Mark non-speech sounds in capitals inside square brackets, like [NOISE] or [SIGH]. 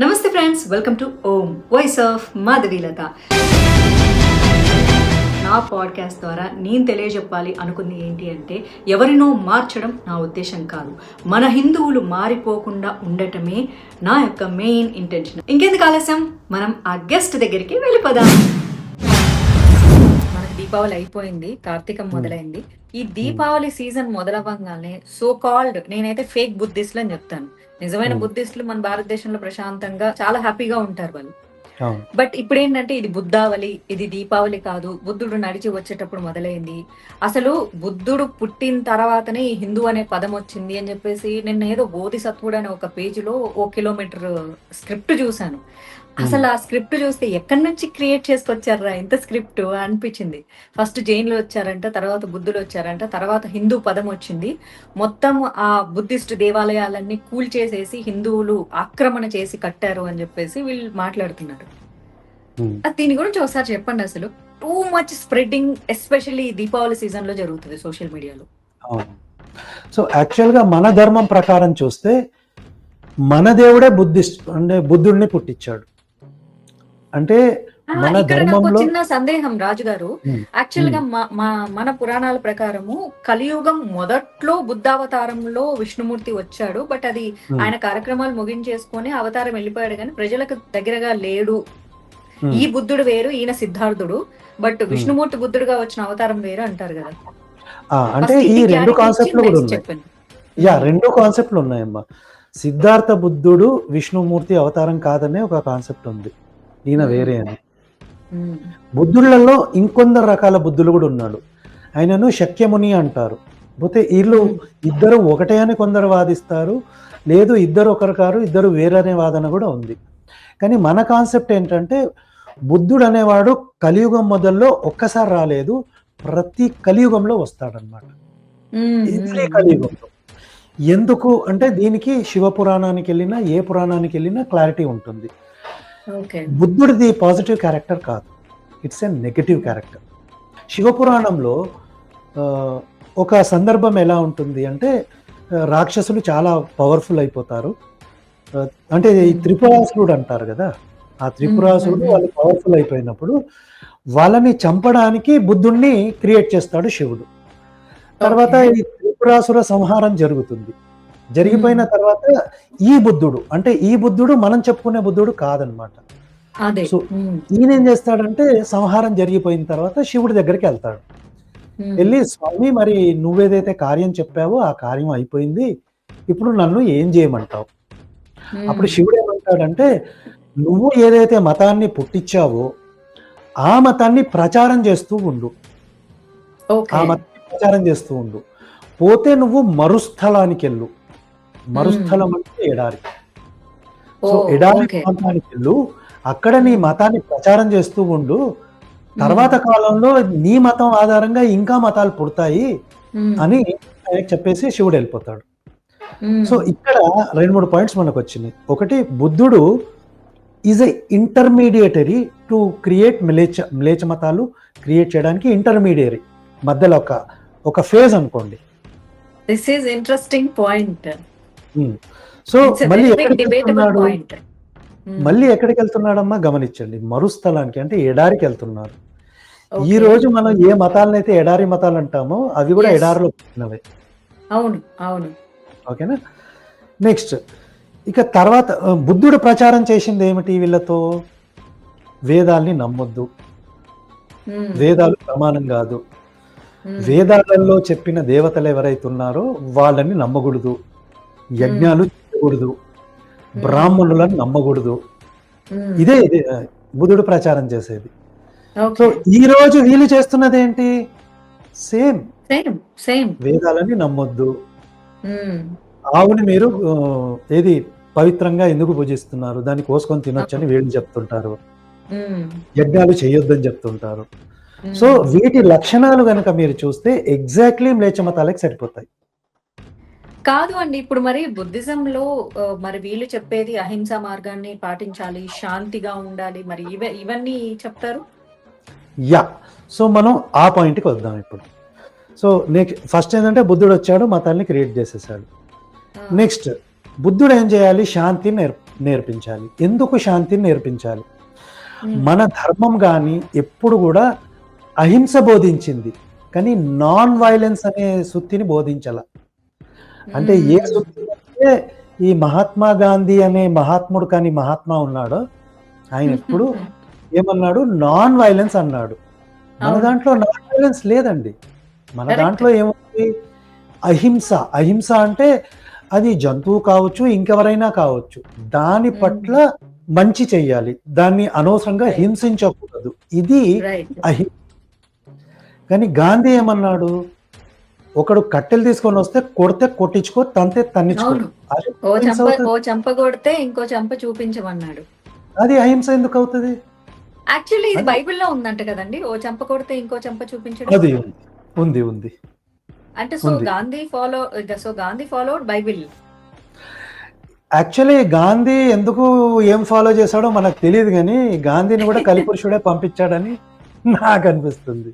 Namaste friends welcome to Om voice of Madhavilatha నా podcast ద్వారా నేను తెలియజెప్పాలి అనుకుంది ఏంటి అంటే ఎవరినో మార్చడం నా ఉద్దేశం కాదు. మన హిందువులు మారిపోకుండా ఉండటమే నా యొక్క మెయిన్ ఇంటెన్షన్ ఇంకెందుకు ఆలస్యం? మనం ఆ గెస్ట్ దగ్గరికి వెళ్ళిపోదాం. మనకి దీపావళి అయిపోయింది కార్తీకం మొదలైంది. ఈ దీపావళి సీజన్ మొదలవ్వగానే సో కాల్డ్ నేనైతే ఫేక్ బుద్ధిస్ట్లు అని చెప్తాను. నిజమైన Hmm. బుద్ధిస్టులు మన భారతదేశంలో ప్రశాంతంగా చాలా హ్యాపీగా ఉంటారు వాళ్ళు బట్ ఇప్పుడు ఏంటంటే ఇది బుద్ధావళి ఇది దీపావళి కాదు. బుద్ధుడు నడిచి వచ్చేటప్పుడు మొదలైంది. అసలు బుద్ధుడు పుట్టిన తర్వాతనే ఈ హిందూ అనే పదం వచ్చింది అని చెప్పేసి నిన్న ఏదో బోధిసత్వుడు అనే ఒక పేజీలో ఓ కిలోమీటర్ స్క్రిప్ట్ చూశాను. అసలు ఆ స్క్రిప్ట్ చూస్తే ఎక్కడి నుంచి క్రియేట్ చేసుకొచ్చారా ఇంత స్క్రిప్ట్ అనిపించింది. ఫస్ట్ జైన్లు వచ్చారంట తర్వాత బుద్ధులు వచ్చారంట తర్వాత హిందూ పదం వచ్చింది. మొత్తం ఆ బుద్ధిస్ట్ దేవాలయాలన్నీ కూల్చేసేసి హిందువులు ఆక్రమణ చేసి కట్టారు అని చెప్పేసి వీళ్ళు మాట్లాడుతున్నారు. దీని గురించి ఒకసారి చెప్పండి అసలు. Too much spreading especially Deepavali సీజన్లో జరుగుతుంది సోషల్ మీడియాలో సో యాక్చువల్గా మన ధర్మం ప్రకారం చూస్తే మన దేవుడే బుద్ధిస్ట్ అంటే బుద్ధుడిని పుట్టించాడు. అంటే మన ధర్మంలో చిన్న సందేహం రాజు గారు యాక్చువల్గా మ- మన పురాణాల ప్రకారము కలియుగం మొదట్లో బుద్ధావతారంలో విష్ణుమూర్తి వచ్చాడు. బట్ అది ఆయన కార్యక్రమాలు ముగించేసుకొని అవతారం వెళ్ళిపోయాడు. కానీ ప్రజలకు దగ్గరగా లేడు. ఈ బుద్ధుడు వేరు ఈయన సిద్ధార్థుడు. బట్ విష్ణుమూర్తి బుద్ధుడుగా వచ్చిన అవతారం వేరు అంటారు కదా. ఆ, అంటే ఈ రెండు కాన్సెప్ట్లు కూడా ఉన్నాయి. యా రెండు కాన్సెప్ట్లు ఉన్నాయమ్మా సిద్ధార్థ బుద్ధుడు విష్ణుమూర్తి అవతారం కాదనే ఒక కాన్సెప్ట్ ఉంది. ఈయన ఉమ్. వేరే అని. బుద్ధులలో ఇంకొందరు రకాల బుద్ధులు కూడా ఉన్నాడు. ఆయనను శక్యముని అంటారు. పోతే వీళ్ళు ఇద్దరు ఒకటే అని కొందరు వాదిస్తారు. లేదు ఇద్దరు ఒకరు కారు ఇద్దరు వేరనే వాదన కూడా ఉంది. కానీ మన కాన్సెప్ట్ ఏంటంటే బుద్ధుడు అనేవాడు కలియుగం మొదల్లో ఒక్కసారి రాలేదు ప్రతి కలియుగంలో వస్తాడనమాట. ఎవ్రీ కలియుగంలో ఎందుకు అంటే దీనికి శివ పురాణానికి వెళ్ళినా ఏ పురాణానికి వెళ్ళినా క్లారిటీ ఉంటుంది. బుద్ధుడిది పాజిటివ్ క్యారెక్టర్ కాదు. It's a negative character. శివపురాణంలో ఆ, ఒక సందర్భం ఎలా ఉంటుంది అంటే రాక్షసులు చాలా పవర్ఫుల్ అయిపోతారు. అంటే త్రిపురాసురుడు అంటారు కదా ఆ త్రిపురాసురుడు. వాళ్ళు పవర్ఫుల్ అయిపోయినప్పుడు వాళ్ళని చంపడానికి బుద్ధుణ్ణి క్రియేట్ చేస్తాడు శివుడు తర్వాత. ఈ త్రిపురాసుర సంహారం జరుగుతుంది జరిగిపోయిన తర్వాత ఈ బుద్ధుడు అంటే ఈ బుద్ధుడు మనం చెప్పుకునే బుద్ధుడు కాదనమాట సో. ఈయన ఏం చేస్తాడంటే సంహారం జరిగిపోయిన తర్వాత శివుడి దగ్గరికి వెళ్తాడు. వెళ్ళి స్వామి మరి నువ్వేదైతే కార్యం చెప్పావో ఆ కార్యం అయిపోయింది ఇప్పుడు నన్ను ఏం చేయమంటావు. అప్పుడు శివుడు ఏమంటాడంటే నువ్వు ఏదైతే మతాన్ని పుట్టించావో ఆ మతాన్ని ప్రచారం చేస్తూ ఉండు. ఆ మతాన్ని ప్రచారం చేస్తూ ఉండు. పోతే నువ్వు మరుస్థలానికి వెళ్ళు. మరుస్థలం అంటే ఎడారి. సో ఎడారి. ప్రాంతానికి వెళ్ళు. అక్కడ నీ మతాన్ని ప్రచారం చేస్తూ ఉండు. తర్వాత కాలంలో నీ మతం ఆధారంగా ఇంకా మతాలు పుడతాయి. అని చెప్పేసి శివుడు వెళ్ళిపోతాడు. సో ఇక్కడ రెండు మూడు పాయింట్స్ మనకు వచ్చినాయి. ఒకటి బుద్ధుడు is a intermediary to create మిలేచ మిలేచ మతాలు క్రియేట్ చేయడానికి ఇంటర్మీడియరీ మధ్యలో ఒక ఒక ఫేజ్ అనుకోండి. This is interesting point so మళ్ళీ వెళ్తున్నాడు? పాయింట్ మళ్ళీ ఎక్కడికి వెళ్తున్నాడమ్మా గమనించండి. మరుస్థలానికి అంటే ఎడారికి వెళ్తున్నారు ఈ రోజు మనం ఏ మతాలనైతే ఎడారి మతాలు అంటామో అవి కూడా. ఎడారిలో పుట్టినవే. అవును అవును. ఓకేనా? నెక్స్ట్ ఇక తర్వాత బుద్ధుడు ప్రచారం చేసింది ఏమిటి వీళ్ళతో? వేదాల్ని నమ్మొద్దు. వేదాలు ప్రమాణం కాదు. వేదాలలో చెప్పిన దేవతలు ఎవరైతే ఉన్నారో వాళ్ళని నమ్మకూడదు. యజ్ఞాలు చేయకూడదు. బ్రాహ్మణులను నమ్మకూడదు. ఇదే ఇదే ఆ, బుద్ధుడు ప్రచారం చేసేది. సో ఈ రోజు వీళ్ళు చేస్తున్నది ఏంటి సేమ్. Same same. వేదాలని నమ్మొద్దు. ఆవుని మీరు ఏది పవిత్రంగా ఎందుకు పూజిస్తున్నారు? దాన్ని కోసుకొని తినొచ్చని వీళ్ళు చెప్తుంటారు. యజ్ఞాలు చేయొద్దని చెప్తుంటారు. సో వీటి లక్షణాలు కనుక మీరు చూస్తే ఎగ్జాక్ట్లీ మ్లేచ్చ మతాలకు సరిపోతాయి. కాదు అండి ఇప్పుడు మరి బుద్ధిజం లో మరి వీళ్ళు చెప్పేది అహింస మార్గాన్ని పాటించాలి శాంతిగా ఉండాలి మరి ఇవ ఇవన్నీ చెప్తారు? యా. సో మనం ఆ పాయింట్కి వద్దాం ఇప్పుడు. సో నెక్స్ట్ ఫస్ట్ ఏంటంటే బుద్ధుడు వచ్చాడు మతాల్ని క్రియేట్ చేసేసాడు. నెక్స్ట్ బుద్ధుడు ఏం చేయాలి? శాంతి నేర్ నేర్పించాలి. ఎందుకు శాంతిని నేర్పించాలి. మన ధర్మం కానీ ఎప్పుడు కూడా అహింస బోధించింది. కానీ నాన్ వైలెన్స్ అనే సుత్తిని బోధించాల. అంటే ఏ. సుత్తి అంటే ఈ మహాత్మా గాంధీ అనే మహాత్ముడు కానీ మహాత్మా ఉన్నాడో ఆయన ఎప్పుడు [LAUGHS] ఏమన్నాడు? నాన్ వైలెన్స్ అన్నాడు. మన. దాంట్లో నాన్ వైలెన్స్ లేదండి. మన. దాంట్లో ఏముంది? అహింస. అహింస అంటే అది జంతువు కావచ్చు ఇంకెవరైనా కావచ్చు దాని పట్ల మంచి చెయ్యాలి. దాన్ని అనవసరంగా. హింసించకూడదు. ఇది అహింస కానీ గాంధీ ఏమన్నాడు? ఒకడు కట్టెలు తీసుకొని వస్తే కొడితే కొట్టించుకో తంతే తన్నించుకో. అవును. అది ఓ అహింస చంప కొడితే ఇంకో చంప చూపించమన్నాడు. అది అహింస ఎందుకు అవుతుంది? యాక్చువల్లీ ఇది బైబిల్లో ఉందంట కదండి. ఓ చంప కొడితే ఇంకో చంప చూపించడం అది ఉంది. ఉంది ఉంది. అంటే so. Gandhi follow so Gandhi follow Bible actually Gandhi ఎందుకు ఏం ఫాలో చేశాడో మనకు తెలియదు కానీ గాంధీని కూడా [LAUGHS] కలిపురుషుడే పంపించాడని నాకు అనిపిస్తుంది